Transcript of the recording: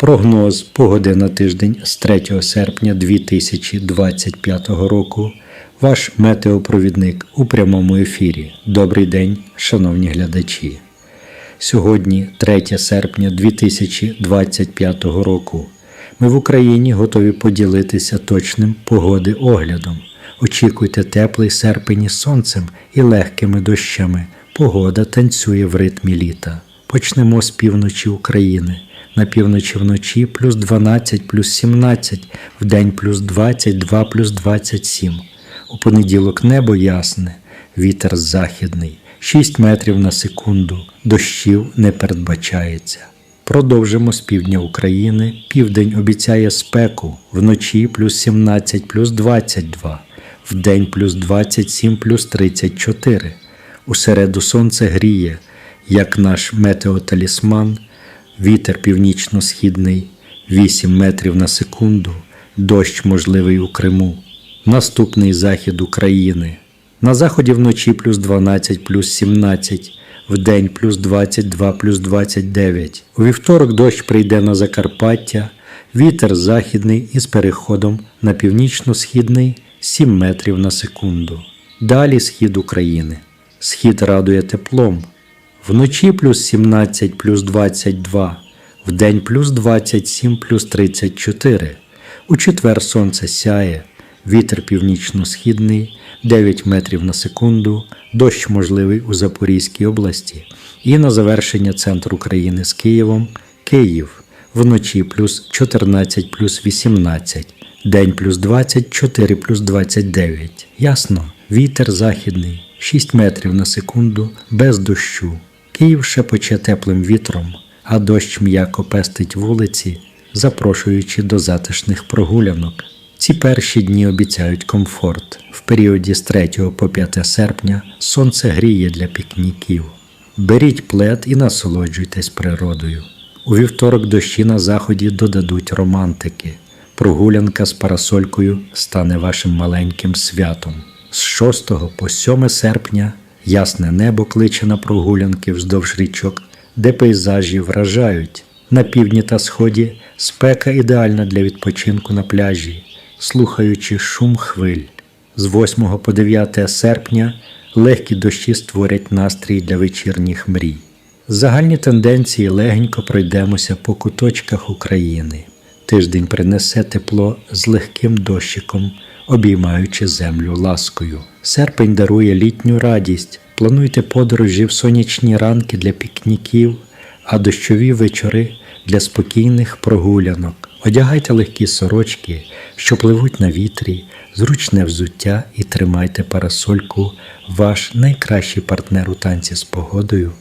Прогноз погоди на тиждень з 3 серпня 2025 року. Ваш метеопровідник у прямому ефірі. Добрий день, шановні глядачі. Сьогодні, 3 серпня 2025 року. Ми в Україні готові поділитися точним погоди оглядом. Очікуйте теплий серпень із сонцем і легкими дощами. Погода танцює в ритмі літа. Почнемо з півночі України. На півночі вночі плюс 12, плюс 17, вдень плюс 22, плюс 27. У понеділок небо ясне, вітер західний, 6 метрів на секунду, дощів не передбачається. Продовжимо з півдня України. Південь обіцяє спеку, вночі плюс 17, плюс 22, вдень плюс 27, плюс 34. У середу сонце гріє, як наш метеоталісман, вітер північно-східний 8 метрів на секунду, дощ можливий у Криму. Наступний захід України. На заході вночі плюс 12, плюс 17, вдень плюс 22, плюс 29. У вівторок дощ прийде на Закарпаття, вітер західний із переходом на північно-східний 7 метрів на секунду. Далі схід України. Схід радує теплом. Вночі плюс 17 плюс 22, вдень плюс 27 плюс 34. У четвер сонце сяє, вітер північно-східний 9 метрів на секунду, дощ можливий у Запорізькій області. І на завершення центр України з Києвом Київ. Вночі плюс 14 плюс 18, день плюс 24 плюс 29. Ясно, вітер західний 6 метрів на секунду без дощу. Київ шепоче теплим вітром, а дощ м'яко пестить вулиці, запрошуючи до затишних прогулянок. Ці перші дні обіцяють комфорт. В періоді з 3 по 5 серпня сонце гріє для пікніків. Беріть плед і насолоджуйтесь природою. У вівторок дощі на заході додадуть романтики. Прогулянка з парасолькою стане вашим маленьким святом. З 6 по 7 серпня ясне небо кличе на прогулянки вздовж річок, де пейзажі вражають. На півдні та сході спека ідеальна для відпочинку на пляжі, слухаючи шум хвиль. З 8 по 9 серпня легкі дощі створять настрій для вечірніх мрій. Загальні тенденції легенько пройдемося по куточках України. Тиждень принесе тепло з легким дощиком, обіймаючи землю ласкою. Серпень дарує літню радість. Плануйте подорожі в сонячні ранки для пікніків, а дощові вечори для спокійних прогулянок. Одягайте легкі сорочки, що пливуть на вітрі, зручне взуття і тримайте парасольку, ваш найкращий партнер у танці з погодою